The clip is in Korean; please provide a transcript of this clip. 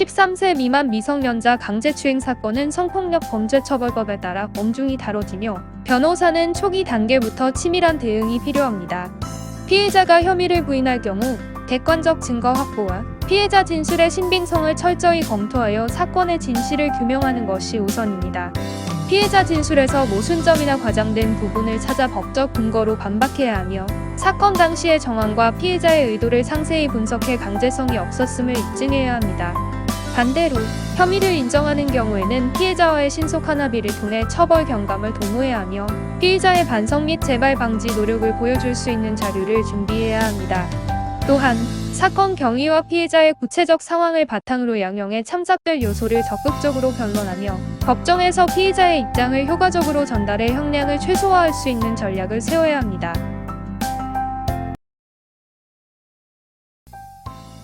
13세 미만 미성년자 강제추행 사건은 성폭력 범죄처벌법에 따라 엄중히 다뤄지며 변호사는 초기 단계부터 치밀한 대응이 필요합니다. 피해자가 혐의를 부인할 경우 객관적 증거 확보와 피해자 진술의 신빙성을 철저히 검토하여 사건의 진실을 규명하는 것이 우선입니다. 피해자 진술에서 모순점이나 과장된 부분을 찾아 법적 근거로 반박해야 하며 사건 당시의 정황과 피해자의 의도를 상세히 분석해 강제성이 없었음을 입증해야 합니다. 반대로 혐의를 인정하는 경우에는 피해자와의 신속한 합의를 통해 처벌 경감을 도모해야 하며 피의자의 반성 및 재발 방지 노력을 보여줄 수 있는 자료를 준비해야 합니다. 또한 사건 경위와 피해자의 구체적 상황을 바탕으로 양형에 참작될 요소를 적극적으로 변론하며 법정에서 피해자의 입장을 효과적으로 전달해 형량을 최소화할 수 있는 전략을 세워야 합니다.